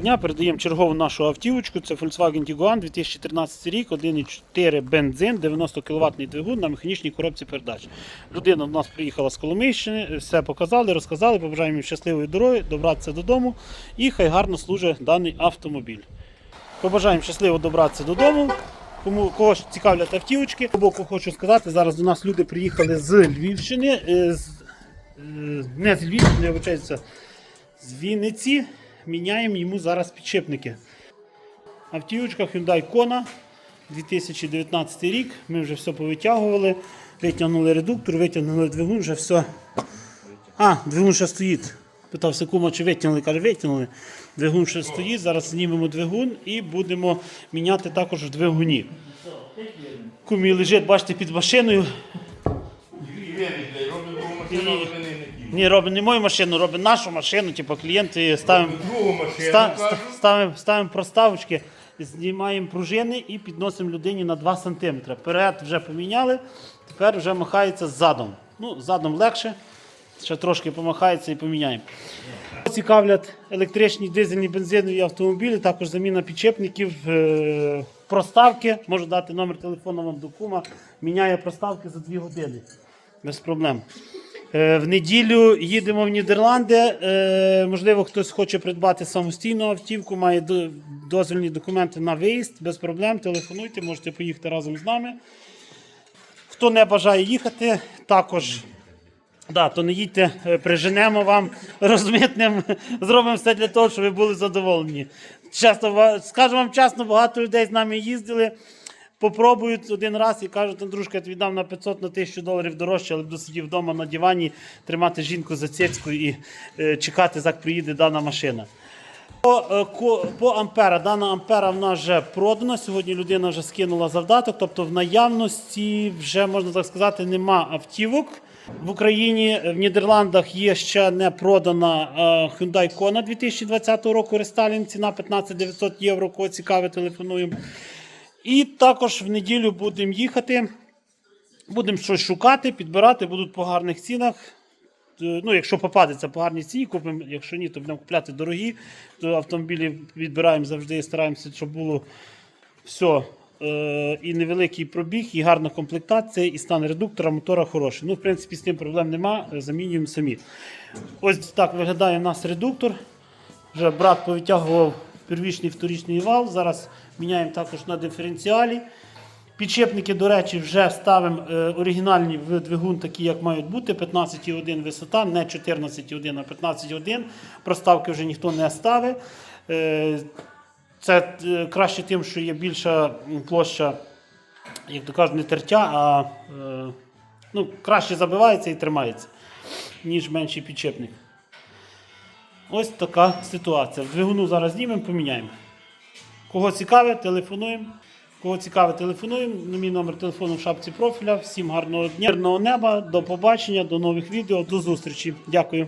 Дня передаємо чергову нашу автівочку. Це Volkswagen Tiguan 2013 рік, 1,4 бензин, 90 кВт двигун на механічній коробці передач. Людина до нас приїхала з Коломийщини, все показали, розказали, побажаємо їм щасливої дороги, добратися додому і хай гарно служить даний автомобіль. Побажаємо щасливо добратися додому. Кому кого ж цікавлять автівочки, З боку хочу сказати, зараз до нас люди приїхали з Львівщини, е, з, е, не з Львівщини, вибачаюся, з Вінниці. Міняємо йому зараз підшипники. Автівочка Hyundai Kona 2019 рік. Ми вже все повитягували, витягнули редуктор, витягнули двигун, вже все. А, двигун ще стоїть. Питався кума, чи витягнули, каже, витягнули. Двигун ще стоїть, зараз знімемо двигун і будемо міняти також в двигуні. Кумі лежить, бачите, під машиною. Ні, робимо не мою машину, робимо нашу машину, типу клієнти ставимо Другу машину ста- ста- ставимо, ставимо проставочки, знімаємо пружини і підносимо людині на 2 см. Перед вже поміняли, тепер вже махається ззадом. Ну, задом легше, ще трошки помахається і поміняємо. Цікавлять електричні дизельні бензинові автомобілі, також заміна підчепників, е, проставки. Можу дати номер телефону вам до кума. Міняє проставки за 2 години. Без проблем. Е, В неділю їдемо в Нідерланди. Е, Можливо, хтось хоче придбати самостійну автівку, має дозвільні документи на виїзд, без проблем. Телефонуйте, можете поїхати разом з нами. Хто не бажає їхати, також да, то не їдьте, е, приженемо вам розмитним, зробимо все для того, щоб ви були задоволені. Часто, скажу вам чесно, багато людей з нами їздили. Попробують один раз і кажуть, Андрушка, я тобі дам на 500 на 1000 доларів дорожче, але буду сидіти вдома на дивані, тримати жінку за цицьку і е, чекати, як приїде дана машина. По, е, ко- по Ампера. Дана Ампера в нас вже продана. Сьогодні людина вже скинула завдаток. Тобто в наявності вже можна так сказати, нема автівок. В Україні в Нідерландах є ще не продана е, Hyundai Kona 2020 року рестайлінг. Ціна 15 900 євро. Кого цікаве, телефонуємо. І також в неділю будемо їхати. Будемо щось шукати, підбирати, будуть по гарних цінах. Е, Ну, якщо попадеться по гарній ціні, купимо. Якщо ні, то будемо купляти дорогі. То автомобілі відбираємо завжди і стараємося, щоб було все. Е, і невеликий пробіг, і гарна комплектація, і стан редуктора, мотора хороший. Ну, в принципі, з тим проблем нема, е, замінюємо самі. Ось так виглядає у нас редуктор. Вже брат повитягував первічний вторічний вал. Зараз міняємо також на диференціалі. Підшипники, до речі, вже ставимо е, оригінальні в двигун, такі, як мають бути. 15,1 висота, не 14,1, а 15,1. Проставки вже ніхто не ставить. Е, це е, краще тим, що є більша площа, як то кажуть, не тертя, а ну, краще забивається і тримається, ніж менший підшипник. Ось така ситуація. В двигуну зараз знімемо, поміняємо. Кого цікаве, телефонуємо. Кого цікаве, телефонуємо. На мій номер телефону в шапці профіля. Всім гарного дня, мирного неба, до побачення, до нових відео, до зустрічі. Дякую.